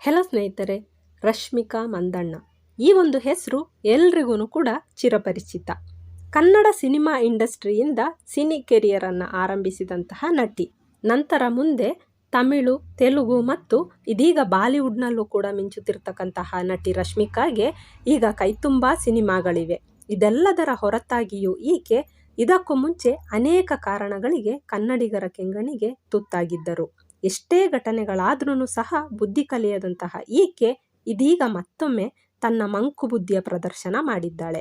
Hello ಸ್ನೇಹಿತರೆ, ರಶ್ಮಿಕಾ ಮಂದಣ್ಣ. ಈ ಒಂದು ಹೆಸರು ಎಲ್ರಿಗೂ ಕೂಡ ಚಿರಪರಿಚಿತ. ಕನ್ನಡ ಸಿನಿಮಾ ಇಂಡಸ್ಟ್ರಿಯಿಂದ ಸಿನಿ ಕೆರಿಯರನ್ನು ಆರಂಭಿಸಿದಂತಹ ನಟಿ. ನಂತರ ಮುಂದೆ ತಮಿಳು, ತೆಲುಗು ಮತ್ತು ಇದೀಗ ಬಾಲಿವುಡ್ನಲ್ಲೂ ಕೂಡ ಮಿಂಚುತ್ತಿರ್ತಕ್ಕಂತಹ ನಟಿ ರಶ್ಮಿಕಾಗೆ ಈಗ ಕೈತುಂಬ ಸಿನಿಮಾಗಳಿವೆ. ಇದೆಲ್ಲದರ ಹೊರತಾಗಿಯೂ ಈಕೆ ಇದಕ್ಕೂ ಮುಂಚೆ ಅನೇಕ ಕಾರಣಗಳಿಗೆ ಕನ್ನಡಿಗರ ಕೆಂಗಣಿಗೆ ತುತ್ತಾಗಿದ್ದರು. ಎಷ್ಟೇ ಘಟನೆಗಳಾದ್ರೂ ಸಹ ಬುದ್ಧಿ ಕಲಿಯದಂತಹ ಈಕೆ ಇದೀಗ ಮತ್ತೊಮ್ಮೆ ತನ್ನ ಮಂಕು ಬುದ್ಧಿಯ ಪ್ರದರ್ಶನ ಮಾಡಿದ್ದಾಳೆ.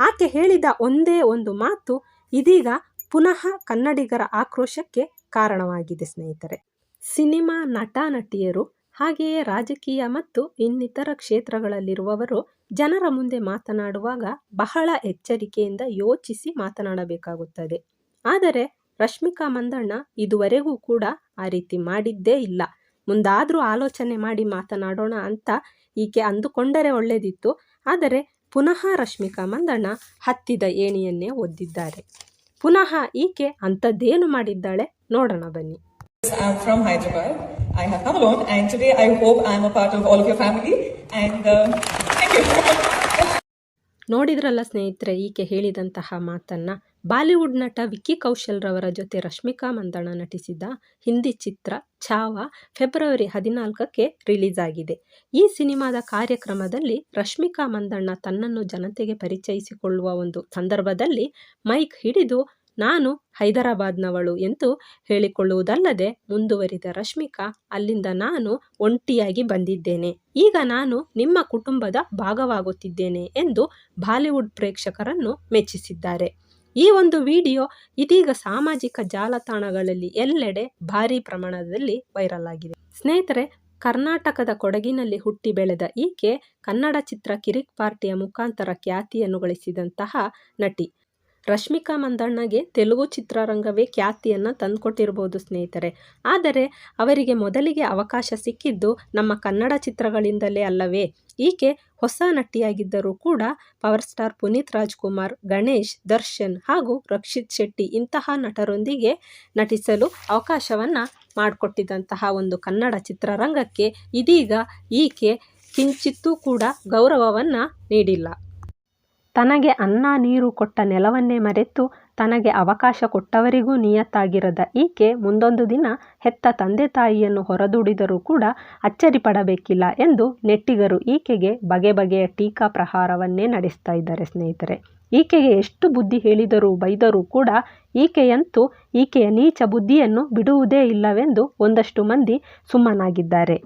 ಆಕೆ ಹೇಳಿದ ಒಂದೇ ಒಂದು ಮಾತು ಇದೀಗ ಪುನಃ ಕನ್ನಡಿಗರ ಆಕ್ರೋಶಕ್ಕೆ ಕಾರಣವಾಗಿದೆ, ಸ್ನೇಹಿತರೆ. ಸಿನಿಮಾ ನಟ, ನಟಿಯರು, ಹಾಗೆಯೇ ರಾಜಕೀಯ ಮತ್ತು ಇನ್ನಿತರ ಕ್ಷೇತ್ರಗಳಲ್ಲಿರುವವರು ಜನರ ಮುಂದೆ ಮಾತನಾಡುವಾಗ ಬಹಳ ಎಚ್ಚರಿಕೆಯಿಂದ ಯೋಚಿಸಿ ಮಾತನಾಡಬೇಕಾಗುತ್ತದೆ. ಆದರೆ ರಶ್ಮಿಕಾ ಮಂದಣ್ಣ ಇದುವರೆಗೂ ಕೂಡ ಆ ರೀತಿ ಮಾಡಿದ್ದೇ ಇಲ್ಲ. ಮುಂದಾದರೂ ಆಲೋಚನೆ ಮಾಡಿ ಮಾತನಾಡೋಣ ಅಂತ ಈಕೆ ಅಂದುಕೊಂಡರೆ ಒಳ್ಳೆಯದಿತ್ತು ಆದರೆ ಪುನಃ ರಶ್ಮಿಕಾ ಮಂದಣ್ಣ ಹತ್ತಿದ ಏಣಿಯನ್ನೇ ಒದ್ದಿದ್ದಾರೆ. ಪುನಃ ಈಕೆ ಅಂಥದ್ದೇನು ಮಾಡಿದ್ದಾಳೆ ನೋಡೋಣ ಬನ್ನಿ. I have come and today I hope a part of all of your. ನೋಡಿದ್ರಲ್ಲ ಸ್ನೇಹಿತರೆ ಈಕೆ ಹೇಳಿದಂತಹ ಮಾತನ್ನ? ಬಾಲಿವುಡ್ ನಟ ವಿಕ್ಕಿ ಕೌಶಲ್ರವರ ಜೊತೆ ರಶ್ಮಿಕಾ ಮಂದಣ್ಣ ನಟಿಸಿದ ಹಿಂದಿ ಚಿತ್ರ ಛಾವ ಫೆಬ್ರವರಿ ಹದಿನಾಲ್ಕಕ್ಕೆ ರಿಲೀಸ್ ಆಗಿದೆ. ಈ ಸಿನಿಮಾದ ಕಾರ್ಯಕ್ರಮದಲ್ಲಿ ರಶ್ಮಿಕಾ ಮಂದಣ್ಣ ತನ್ನನ್ನು ಜನತೆಗೆ ಪರಿಚಯಿಸಿಕೊಳ್ಳುವ ಒಂದು ಸಂದರ್ಭದಲ್ಲಿ ಮೈಕ್ ಹಿಡಿದು ನಾನು ಹೈದರಾಬಾದ್ನವಳು ಎಂದು ಹೇಳಿಕೊಳ್ಳುವುದಲ್ಲದೆ ಮುಂದುವರಿದ ರಶ್ಮಿಕಾ, ಅಲ್ಲಿಂದ ನಾನು ಒಂಟಿಯಾಗಿ ಬಂದಿದ್ದೇನೆ. ಈಗ ನಾನು ನಿಮ್ಮ ಕುಟುಂಬದ ಭಾಗವಾಗುತ್ತಿದ್ದೇನೆ ಎಂದು ಬಾಲಿವುಡ್ ಪ್ರೇಕ್ಷಕರನ್ನು ಮೆಚ್ಚಿಸಿದ್ದಾರೆ. ಈ ಒಂದು ವಿಡಿಯೋ ಇದೀಗ ಸಾಮಾಜಿಕ ಜಾಲತಾಣಗಳಲ್ಲಿ ಎಲ್ಲೆಡೆ ಭಾರೀ ಪ್ರಮಾಣದಲ್ಲಿ ವೈರಲ್ ಆಗಿದೆ. ಸ್ನೇಹಿತರೆ, ಕರ್ನಾಟಕದ ಕೊಡಗಿನಲ್ಲಿ ಹುಟ್ಟಿ ಬೆಳೆದ ಈಕೆ ಕನ್ನಡ ಚಿತ್ರ ಕಿರಿಕ್ ಪಾರ್ಟಿಯ ಮುಖಾಂತರ ಖ್ಯಾತಿಯನ್ನು ಗಳಿಸಿದಂತಹ ನಟಿ. ರಶ್ಮಿಕಾ ಮಂದಣ್ಣಗೆ ತೆಲುಗು ಚಿತ್ರರಂಗವೇ ಖ್ಯಾತಿಯನ್ನು ತಂದುಕೊಟ್ಟಿರ್ಬೋದು ಸ್ನೇಹಿತರೆ. ಆದರೆ ಅವರಿಗೆ ಮೊದಲಿಗೆ ಅವಕಾಶ ಸಿಕ್ಕಿದ್ದು ನಮ್ಮ ಕನ್ನಡ ಚಿತ್ರಗಳಿಂದಲೇ ಅಲ್ಲವೇ. ಈಕೆ ಹೊಸ ನಟಿಯಾಗಿದ್ದರೂ ಕೂಡ ಪವರ್ ಸ್ಟಾರ್ ಪುನೀತ್ ರಾಜ್ಕುಮಾರ್, ಗಣೇಶ್, ದರ್ಶನ್ ಹಾಗೂ ರಕ್ಷಿತ್ ಶೆಟ್ಟಿ ಇಂತಹ ನಟರೊಂದಿಗೆ ನಟಿಸಲು ಅವಕಾಶವನ್ನು ಮಾಡಿಕೊಟ್ಟಿದ್ದಂತಹ ಒಂದು ಕನ್ನಡ ಚಿತ್ರರಂಗಕ್ಕೆ ಇದೀಗ ಈಕೆ ಕಿಂಚಿತ್ತೂ ಕೂಡ ಗೌರವವನ್ನು ನೀಡಿಲ್ಲ. ತನಗೆ ಅನ್ನ ನೀರು ಕೊಟ್ಟ ನೆಲವನ್ನೇ ಮರೆತು ತನಗೆ ಅವಕಾಶ ಕೊಟ್ಟವರಿಗೂ ನಿಯತ್ತಾಗಿರದ ಈಕೆ ಮುಂದೊಂದು ದಿನ ಹೆತ್ತ ತಂದೆ ತಾಯಿಯನ್ನು ಹೊರದೂಡಿದರೂ ಕೂಡ ಅಚ್ಚರಿ ಪಡಬೇಕಿಲ್ಲ ಎಂದು ನೆಟ್ಟಿಗರು ಈಕೆಗೆ ಬಗೆ ಬಗೆಯ ಟೀಕಾ ಪ್ರಹಾರವನ್ನೇ ನಡೆಸ್ತಾ ಇದ್ದಾರೆ ಸ್ನೇಹಿತರೆ. ಈಕೆಗೆ ಎಷ್ಟು ಬುದ್ಧಿ ಹೇಳಿದರೂ ಬೈದರೂ ಕೂಡ ಈಕೆಯಂತೂ ಈಕೆಯ ನೀಚ ಬುದ್ಧಿಯನ್ನು ಬಿಡುವುದೇ ಇಲ್ಲವೆಂದು ಒಂದಷ್ಟು ಮಂದಿ ಸುಮ್ಮನಾಗಿದ್ದಾರೆ.